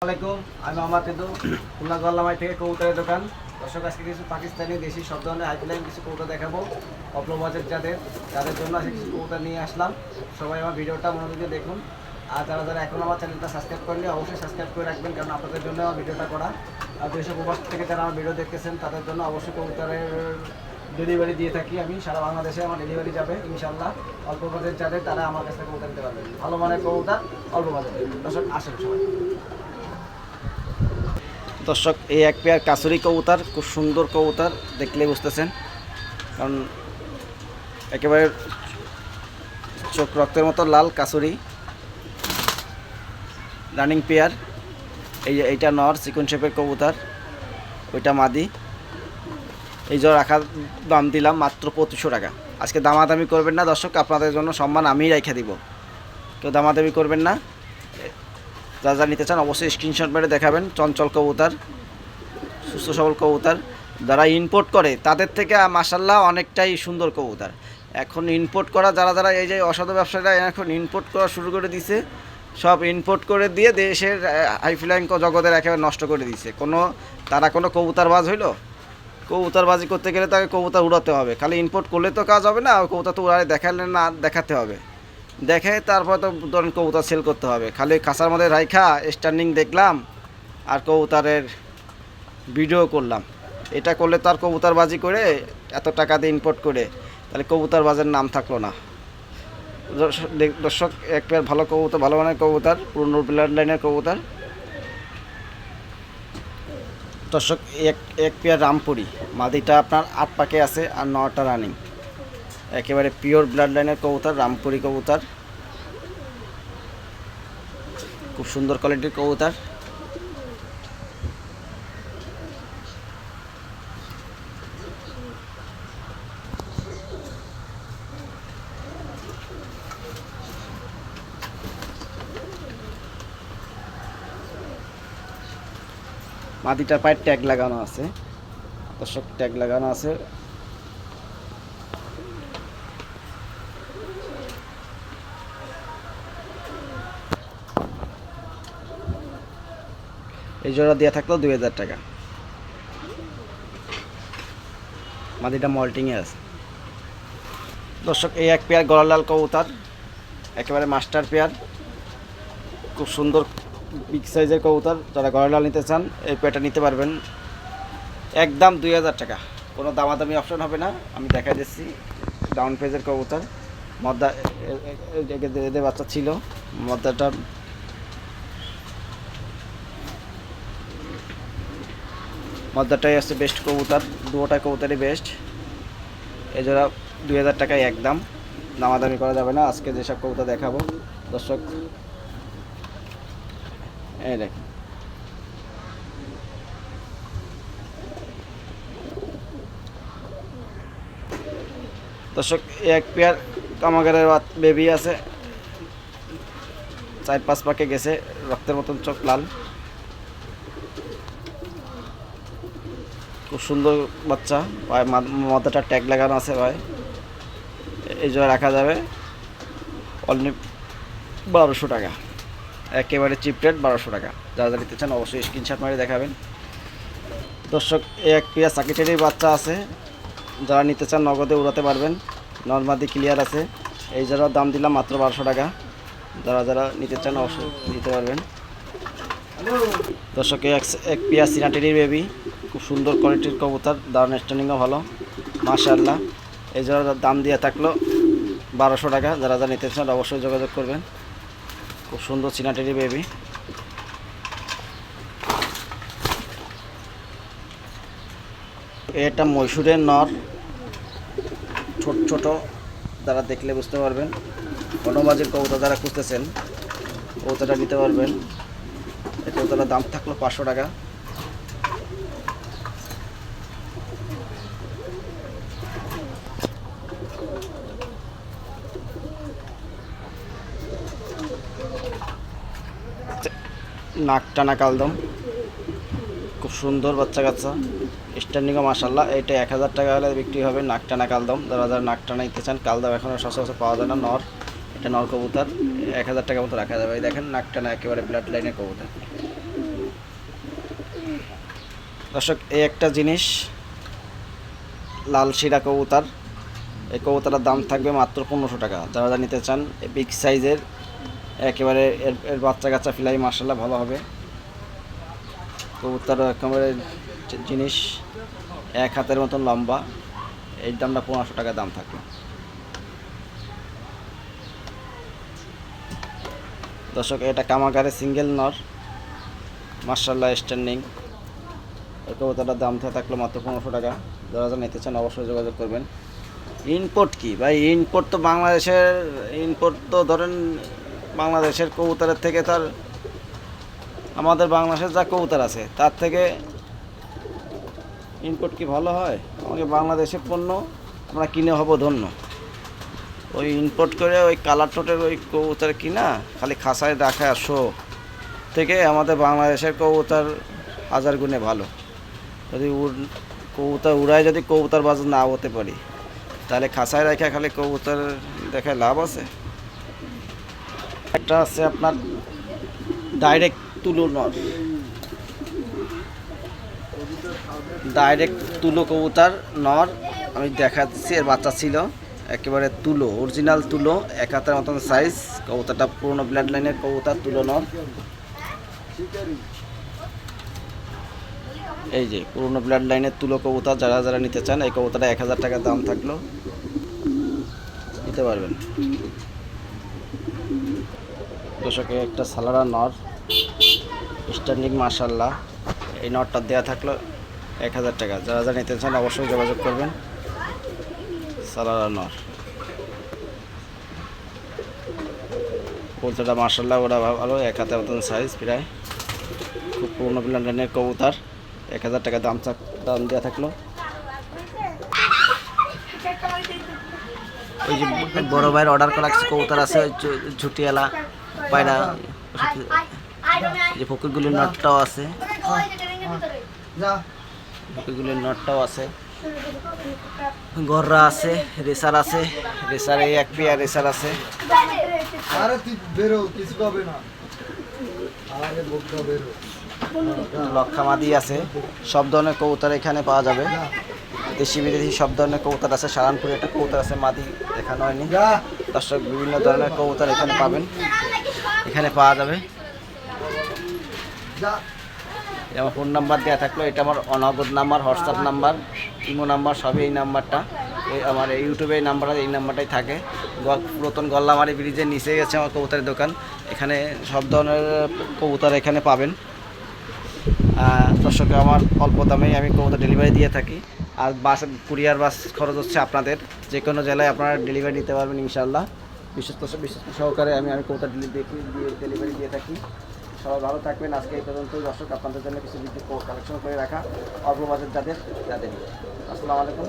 আসসালামাইকুম আমি মোহাম্মদ তেদু খুলনা গল্লামাই থেকে কবুতরের দোকান। দর্শক, আজকে কিছু পাকিস্তানি দেশি সব ধরনের হাইফ্লাইন কিছু কবুতর দেখাবো অল্প বাজেট যাদের, তাদের জন্য আজকে কিছু কবুতর নিয়ে আসলাম। সবাই আমার ভিডিওটা মনোযোগ দিয়ে দেখুন। আর যারা যারা এখন আমার চ্যানেলটা সাবস্ক্রাইব করেনি অবশ্যই সাবস্ক্রাইব করে রাখবেন, কারণ আপনাদের জন্য আমার ভিডিওটা করা। আর দেশের প্রবাস থেকে যারা আমার ভিডিও দেখতেছেন, তাদের জন্য অবশ্যই কবুতরের ডেলিভারি দিয়ে থাকি আমি। সারা বাংলাদেশে আমার ডেলিভারি যাবে ইনশাল্লাহ অল্প বাজেট যাদের, তারা আমার কাছে কবুতর নিতে পারবেন ভালো মানের কবুতর অল্প বাজেটে দর্শক, আসেন সবাই। দর্শক, এই এক পেয়ার কাসুরি কবুতর, খুব সুন্দর কবুতর দেখলে বুঝতেছেন। কারণ একেবারে চোখ রক্তের মতো লাল কাসুরি রানিং পেয়ার, এই যে এইটা নর চিকন শেপের কবুতর, ওইটা মাদি। এই যে রাখার দাম দিলাম মাত্র পঁচিশশো টাকা। আজকে দামাদামি করবেন না দর্শক, আপনাদের জন্য সম্মান আমিই রেখে দিব। কেউ দামাদামি করবেন না। যা যা নিতে চান অবশ্যই স্ক্রিনশট মেরে দেখাবেন, চঞ্চল কবুতর, সুস্থ সবল কবুতর। যারা ইম্পোর্ট করে, তাদের থেকে মাসাল্লাহ অনেকটাই সুন্দর কবুতার। এখন ইম্পোর্ট করা, যারা যারা এই যে অসাধু ব্যবসায়ীরা এখন ইম্পোর্ট করা শুরু করে দিছে, সব ইম্পোর্ট করে দিয়ে দেশের হাইফ্লাইং জগতের একেবারে নষ্ট করে দিছে। কোনো, তারা কোনো কবুতরবাজ হইল? কবুতরবাজি করতে গেলে তাকে কবুতর উড়াতে হবে। খালি ইম্পোর্ট করলে তো কাজ হবে না কবুতর তো উড়ালে দেখালে না, দেখাতে হবে। দেখে তারপর তো ধরেন কবুতর সেল করতে হবে। খালি খাঁচার মধ্যে রাইখা স্ট্যান্ডিং দেখলাম, আর কবুতরের ভিডিও করলাম। এটা করলে তার আর কবুতরবাজি করে এত টাকা দিয়ে ইম্পোর্ট করে, তাহলে কবুতরবাজের নাম থাকল না। দর্শক, এক পেয়ার ভালো কবুতর, ভালো মানের কবুতর, পুরনো ব্লাড লাইনের কবুতর। দর্শক, এক এক পেয়ার রামপুরি। মাদিটা আপনার আট পাকে আছে আর নটা রানিং একেবারে পিওর ব্লাড লাইনের কবুতর, রামপুরি কবুতর। খুব সুন্দর কোয়ালিটির কবুতর। মাটিটার পায়ে ট্যাগ লাগানো আছে। দর্শক ট্যাগ লাগানো আছে। এই জোড়া দেওয়া থাকল দুই হাজার টাকা মাদিটা মল্টিংয়ে আছে দর্শক এই এক পেয়ার গলালাল কবুতর একেবারে মাস্টার পেয়ার খুব সুন্দর বিগ সাইজের কবুতর যারা গলালাল নিতে চান এই পেয়ারটা নিতে পারবেন একদম দুই হাজার টাকা কোনো দামাদামি অপশন হবে না আমি দেখা দিচ্ছি ডাউন পেজের কবুতর মদ্দা এদের বাচ্চা ছিল মদ্দাটা মদ্দাটাই হচ্ছে বেস্ট কবুতর দুটোটা কবুতরই বেস্ট এছাড়া দুই হাজার টাকায় একদম, দামাদামি করা যাবে না, আজকে যেসব কবুতর দেখাবো। দর্শক, এই দেখ। দর্শক এক পেয়ার কামাগারের বেবি আছে। চার পাঁচ পাকে গেছে, রক্তের মতন চোখ লাল। খুব সুন্দর বাচ্চা। ভাই মাথাটা ট্যাগ লাগানো আছে ভাই। এই জন্য রাখা যাবে। অনলি বারোশো টাকা। একেবারে চিপ রেট বারোশো টাকা। যারা যারা নিতে চান অবশ্যই স্ক্রিনশট মারি দেখাবেন। দর্শক এক পিয়া সাকিটেরই বাচ্চা আছে। যারা নিতে চান নগদে উড়াতে পারবেন। নর্মাদি ক্লিয়ার আছে। এই যারা দাম দিলাম মাত্র বারোশো টাকা। যারা যারা নিতে চান অবশ্যই নিতে পারবেন। দর্শক এক- এক পিয়া সিনাটেরির বেবি খুব সুন্দর কোয়ালিটির কবুতর, দারুণ স্ট্যান্ডিংও ভালো, মাশাআল্লাহ। এই যারা দাম দিয়ে থাকল বারোশো টাকা, যারা যারা নিতে চান অবশ্যই যোগাযোগ করবেন। খুব সুন্দর সিনাটেরি বেবি এটা মৈশুরের নর। ছোট ছোট, যারা দেখলে বুঝতে পারবেন। বনবাজির কবুতা যারা খুঁজতেছেন, কবুতরটা নিতে পারবেন। এই কবুতরের দাম থাকল পাঁচশো টাকা। নাক টানা কালদম। খুব সুন্দর বাচ্চা কাচ্চা। স্ট্যান্ডিংও মাসাল্লাহ এটা এক হাজার টাকা হলে বিক্রি হবে নাক টানা কালদম। যারা যারা নাক টানা নিতে চান, কালদম এখন সচরাচর পাওয়া যায় না, নর। এটা নর কবুতর, এক হাজার টাকা মতো রাখা যাবে। দেখেন, নাক টানা একেবারে ব্লাড লাইনের কবুতর। দর্শক, এই একটা জিনিস, লাল শিরা কবুতর। এই কবুতরের দাম থাকবে মাত্র পনেরোশো টাকা। যারা যারা নিতে চান বিগ সাইজের একেবারে এর এর বাচ্চা কাচ্চা ফিলাই মার্শাল্লাহ ভালো হবে। কবুতর একেবারে জিনিস এক হাতের মতন লম্বা। এর দামটা পনেরোশো টাকা দাম থাকবে দর্শক, এটা কামাগারে সিঙ্গেল নর। মার্শাল্লাহ স্ট্যান্ডিং এই কবুতরটার দাম থাকল মাত্র পনেরোশো টাকা। যারা যারা নিতে চান অবশ্যই যোগাযোগ করবেন। ইনপোর্ট কি? ভাই, ইনপোর্ট তো বাংলাদেশের, ইনপোর্ট তো ধরেন বাংলাদেশের কবুতরের থেকে তার, আমাদের বাংলাদেশের যা কবুতর আছে, তার থেকে ইনপোর্ট কি ভালো হয়? আমাকে বাংলাদেশের পণ্য আমরা কিনে হব ধন্য। ওই ইনপোর্ট করে ওই কালার টোটের ওই কবুতর কিনা, খালি খাসায় রাখা শো। থেকে আমাদের বাংলাদেশের কবুতর হাজার গুণে ভালো। যদি কবুতর উড়ায় যদি কবুতর বাজার না হতে পারি, তাহলে খাসায় রেখে খালি কবুতর দেখে লাভ আছে। একটা আছে আপনার ডাইরেক্ট তুলো নর ডাইরেক্ট তুলো কবুতর নর আমি দেখাচ্ছি এর বাচ্চা ছিল। একেবারে তুলো অরিজিনাল তুলো, এক হাতের মতন সাইজ কবুতরটা পুরোনো ব্লাড লাইনের কবুতার, তুলো নর এই যে, পুরোনো ব্লাড লাইনের তুলো কবুতর, যারা যারা নিতে চান, এই কবুতরটা এক হাজার টাকা দাম থাকল। নিতে পারবেন। দর্শকে একটা সালারা নর। স্ট্যান্ডিং মার্শাল্লাহ এই নটটা দেওয়া থাকল এক হাজার টাকা। যারা যারা নিতে চান অবশ্যই যোগাযোগ করবেন। সালারা নর। কবুতরটা মার্শাল্লাহ ওরা ভালো, এক হাতের মতন সাইজ প্রায়। খুব পুরোনো ব্লান্ডানের কবুতর। এক হাজার টাকা দাম দাম দেওয়া থাকল। ওই যে বড় ভাইয়ের অর্ডার করা কিছু কবুতর আছে ঝুটিয়ালা পায়রা যে ফকিরগুলির নটটাও আছে। ফকিরগুলির নটটাও আছে। গররা আছে রেসার আছে রেসার এই এক পেয়ার রেসার আছে। আরে তুই বেরো কিছু হবে না। আরে বোকা বেরো। লক্ষামাদি আছে। সব ধরনের কবুতর এখানে পাওয়া যাবে। দেশি বিদেশি সব ধরনের কবুতর আছে। সারানপুরে একটা কবুতর আছে মাদি দেখানো হয়নি। দর্শক বিভিন্ন ধরনের কবুতর এখানে পাবেন। এখানে পাওয়া যাবে। আমার ফোন নাম্বার দেওয়া থাকল। এটা আমার অনগদ number WhatsApp number imo number সবই এই নাম্বারটা। এই আমার এই ইউটিউবে এই নাম্বার এই নাম্বারটাই থাকে। পুরাতন গল্লামারি ব্রিজের নিচে গেছে আমার কবুতরের দোকান। এখানে সব ধরনের কবুতর এখানে পাবেন। দর্শক আমার অল্প দামেই আমি কবুতর ডেলিভারি দিয়ে থাকি। আর বাস, কুরিয়ার বাস খরচ হচ্ছে আপনাদের। যে কোনো জেলায় আপনারা ডেলিভারি দিতে পারবেন ইনশাল্লাহ বিশ্বস্ত বিশ্বস্ত সহকারে আমি আমি দিয়ে ডেলিভারি দিয়ে থাকি। সবাই ভালো থাকবেন। আজকে এই পর্যন্ত দর্শক, আপনাদের জন্য কিছু বিদ্যুৎ কালেকশন করে রাখা। অল্প বাজেট যাদের যাদের। আসসালামু আলাইকুম।